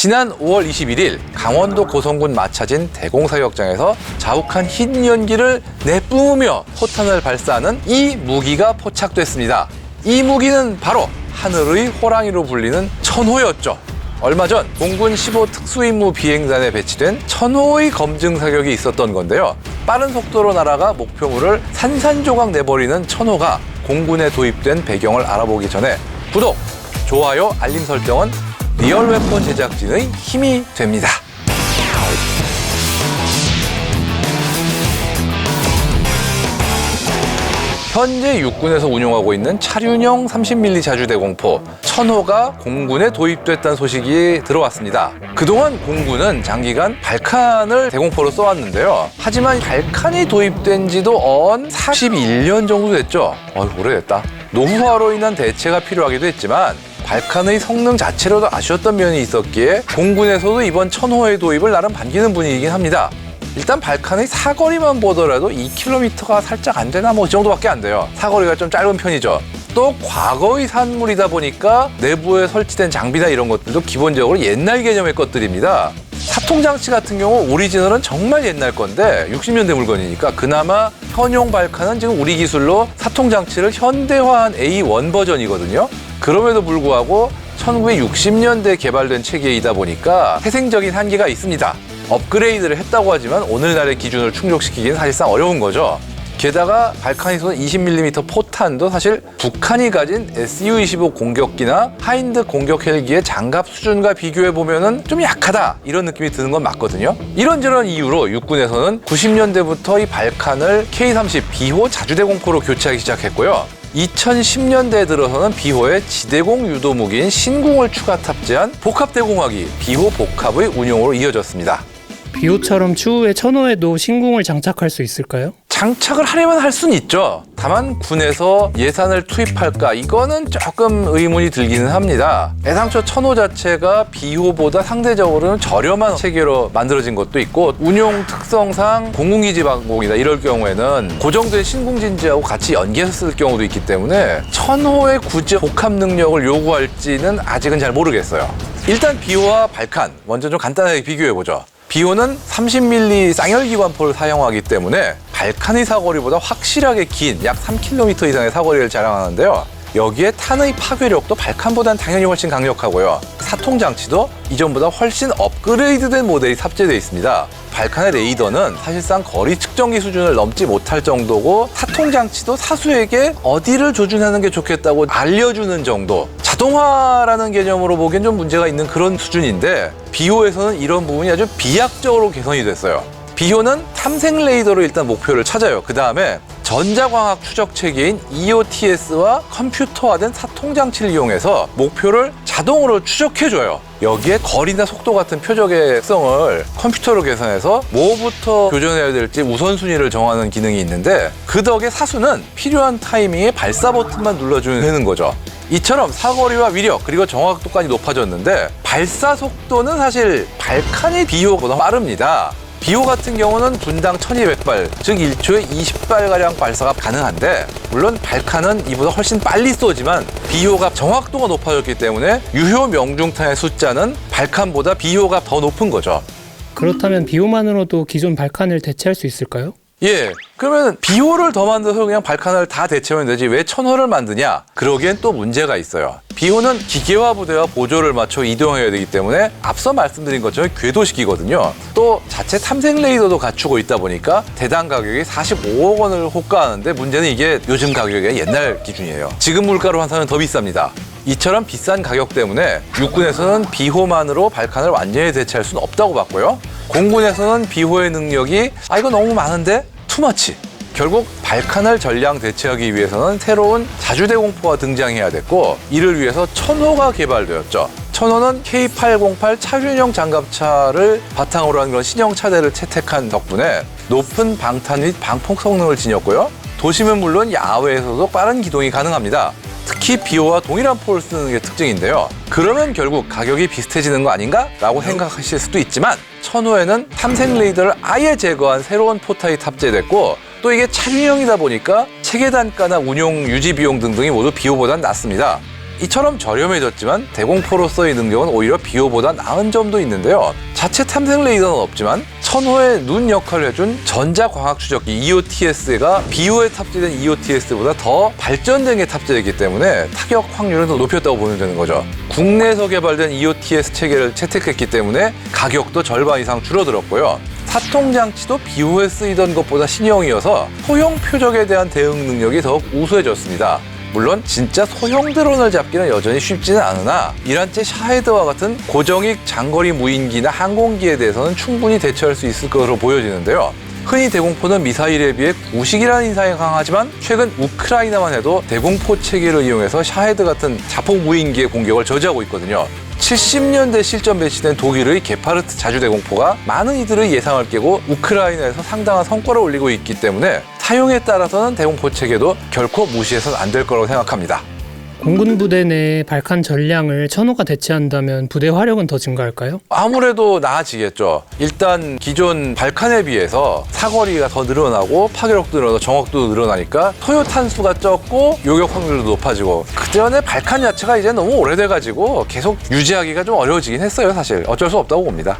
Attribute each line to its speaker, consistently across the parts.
Speaker 1: 지난 5월 21일 강원도 고성군 마차진 대공사격장에서 자욱한 흰 연기를 내뿜으며 포탄을 발사하는 이 무기가 포착됐습니다. 이 무기는 바로 하늘의 호랑이로 불리는 천호였죠. 얼마 전 공군 15 특수임무 비행단에 배치된 천호의 검증 사격이 있었던 건데요. 빠른 속도로 날아가 목표물을 산산조각 내버리는 천호가 공군에 도입된 배경을 알아보기 전에 구독, 좋아요, 알림 설정은 리얼 웨폰 제작진의 힘이 됩니다. 현재 육군에서 운용하고 있는 차륜형 30mm 자주대공포 천호가 공군에 도입됐다는 소식이 들어왔습니다. 그동안 공군은 장기간 발칸을 대공포로 써왔는데요. 하지만 발칸이 도입된 지도 언 41년 정도 됐죠. 어휴, 오래됐다. 노후화로 인한 대체가 필요하기도 했지만 발칸의 성능 자체로도 아쉬웠던 면이 있었기에 공군에서도 이번 천호의 도입을 나름 반기는 분위기이긴 합니다. 일단 발칸의 사거리만 보더라도 2km가 살짝 안 되나 뭐 이 정도밖에 안 돼요. 사거리가 좀 짧은 편이죠. 또 과거의 산물이다 보니까 내부에 설치된 장비나 이런 것들도 기본적으로 옛날 개념의 것들입니다. 사통 장치 같은 경우 오리지널은 정말 옛날 건데 60년대 물건이니까 그나마 현용 발칸은 지금 우리 기술로 사통 장치를 현대화한 A1 버전이거든요. 그럼에도 불구하고 1960년대 개발된 체계이다 보니까 태생적인 한계가 있습니다. 업그레이드를 했다고 하지만 오늘날의 기준을 충족시키기는 사실상 어려운 거죠. 게다가 발칸이 쏘는 20mm 포탄도 사실 북한이 가진 SU-25 공격기나 하인드 공격 헬기의 장갑 수준과 비교해 보면은 좀 약하다 이런 느낌이 드는 건 맞거든요. 이런저런 이유로 육군에서는 90년대부터 이 발칸을 K-30 비호 자주대공포로 교체하기 시작했고요. 2010년대에 들어서는 비호에 지대공 유도 무기인 신궁을 추가 탑재한 복합대공화기 비호 복합의 운용으로 이어졌습니다.
Speaker 2: 비호처럼 추후에 천호에도 신궁을 장착할 수 있을까요?
Speaker 1: 장착을 하려면 할 수는 있죠. 다만 군에서 예산을 투입할까 이거는 조금 의문이 들기는 합니다. 애당초 천호 자체가 비호보다 상대적으로는 저렴한 체계로 만들어진 것도 있고 운용 특성상 공군기지 방공이다 이럴 경우에는 고정된 신궁진지하고 같이 쓸 경우도 있기 때문에 천호의 굳이 복합 능력을 요구할지는 아직은 잘 모르겠어요. 일단 비호와 발칸 먼저 좀 간단하게 비교해 보죠. 비호는 30mm 쌍열기관포를 사용하기 때문에 발칸의 사거리보다 확실하게 긴 약 3km 이상의 사거리를 자랑하는데요. 여기에 탄의 파괴력도 발칸보다는 당연히 훨씬 강력하고요. 사통 장치도 이전보다 훨씬 업그레이드된 모델이 탑재되어 있습니다. 발칸의 레이더는 사실상 거리 측정기 수준을 넘지 못할 정도고 사통 장치도 사수에게 어디를 조준하는 게 좋겠다고 알려주는 정도. 자동화라는 개념으로 보기엔 좀 문제가 있는 그런 수준인데 비호에서는 이런 부분이 아주 비약적으로 개선이 됐어요. 비호는 탐색 레이더로 일단 목표를 찾아요. 그 다음에 전자광학 추적 체계인 EOTS와 컴퓨터화된 사통 장치를 이용해서 목표를 자동으로 추적해줘요. 여기에 거리나 속도 같은 표적의 특성을 컴퓨터로 계산해서 뭐부터 교전해야 될지 우선순위를 정하는 기능이 있는데 그 덕에 사수는 필요한 타이밍에 발사 버튼만 눌러주면 되는 거죠. 이처럼 사거리와 위력 그리고 정확도까지 높아졌는데 발사 속도는 사실 발칸이 비호보다 빠릅니다. 비호 같은 경우는 분당 1200발, 즉 1초에 20발가량 발사가 가능한데 물론 발칸은 이보다 훨씬 빨리 쏘지만 비호가 정확도가 높아졌기 때문에 유효 명중탄의 숫자는 발칸보다 비호가 더 높은 거죠.
Speaker 2: 그렇다면 비호만으로도 기존 발칸을 대체할 수 있을까요?
Speaker 1: 예. 그러면 비호를 더 만들어서 그냥 발칸을 다 대체하면 되지 왜 천호를 만드냐? 그러기엔 또 문제가 있어요. 비호는 기계화 부대와 보조를 맞춰 이동해야 되기 때문에 앞서 말씀드린 것처럼 궤도식이거든요. 또 자체 탐색 레이더도 갖추고 있다 보니까 대당 가격이 45억 원을 호가하는데 문제는 이게 요즘 가격이 옛날 기준이에요. 지금 물가로 환산은 더 비쌉니다. 이처럼 비싼 가격 때문에 육군에서는 비호만으로 발칸을 완전히 대체할 수는 없다고 봤고요. 공군에서는 비호의 능력이 아 이거 너무 많은데 투머치. 결국 발칸을 전량 대체하기 위해서는 새로운 자주대 공포가 등장해야 됐고 이를 위해서 천호가 개발되었죠. 천호는 K808 차륜형 장갑차를 바탕으로 한 그런 신형 차대를 채택한 덕분에 높은 방탄 및 방폭 성능을 지녔고요. 도심은 물론 야외에서도 빠른 기동이 가능합니다. 특히 비호와 동일한 포를 쓰는 게 특징인데요. 그러면 결국 가격이 비슷해지는 거 아닌가? 라고 생각하실 수도 있지만 천호에는 탐색 레이더를 아예 제거한 새로운 포탄이 탑재됐고 또 이게 차륜형이다 보니까 체계 단가나 운용 유지 비용 등등이 모두 비호보단 낮습니다. 이처럼 저렴해졌지만 대공포로서의 능력은 오히려 비호보다 나은 점도 있는데요. 자체 탐색 레이더는 없지만 천호의 눈 역할을 해준 전자광학 추적기 EOTS가 비호에 탑재된 EOTS보다 더 발전된 게 탑재되기 때문에 타격 확률은 더 높였다고 보면 되는 거죠. 국내에서 개발된 EOTS 체계를 채택했기 때문에 가격도 절반 이상 줄어들었고요. 사통 장치도 비호에 쓰이던 것보다 신형이어서 소형 표적에 대한 대응 능력이 더욱 우수해졌습니다. 물론 진짜 소형 드론을 잡기는 여전히 쉽지는 않으나 이란제 샤헤드와 같은 고정익 장거리 무인기나 항공기에 대해서는 충분히 대처할 수 있을 것으로 보여지는데요. 흔히 대공포는 미사일에 비해 구식이라는 인상이 강하지만 최근 우크라이나만 해도 대공포 체계를 이용해서 샤헤드 같은 자폭 무인기의 공격을 저지하고 있거든요. 70년대 실전 배치된 독일의 게파르트 자주 대공포가 많은 이들의 예상을 깨고 우크라이나에서 상당한 성과를 올리고 있기 때문에 사용에 따라서는 대공포 체계도 결코 무시해서는 안 될 거라고 생각합니다.
Speaker 2: 공군 부대 내 발칸 전량을 천호가 대체한다면 부대 화력은 더 증가할까요?
Speaker 1: 아무래도 나아지겠죠. 일단 기존 발칸에 비해서 사거리가 더 늘어나고 파괴력도 늘어나고 정확도 늘어나니까 토요 탄수가 적고 요격 확률도 높아지고 그전에 발칸 자체가 이제 너무 오래돼가지고 계속 유지하기가 좀 어려워지긴 했어요. 사실 어쩔 수 없다고 봅니다.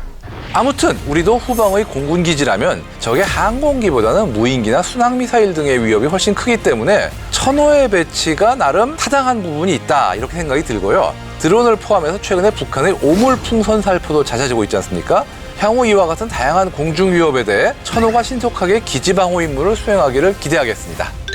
Speaker 1: 아무튼 우리도 후방의 공군 기지라면 적의 항공기보다는 무인기나 순항 미사일 등의 위협이 훨씬 크기 때문에 천호의 배치가 나름 타당한 부분이 있다 이렇게 생각이 들고요. 드론을 포함해서 최근에 북한의 오물 풍선 살포도 잦아지고 있지 않습니까? 향후 이와 같은 다양한 공중 위협에 대해 천호가 신속하게 기지 방호 임무를 수행하기를 기대하겠습니다.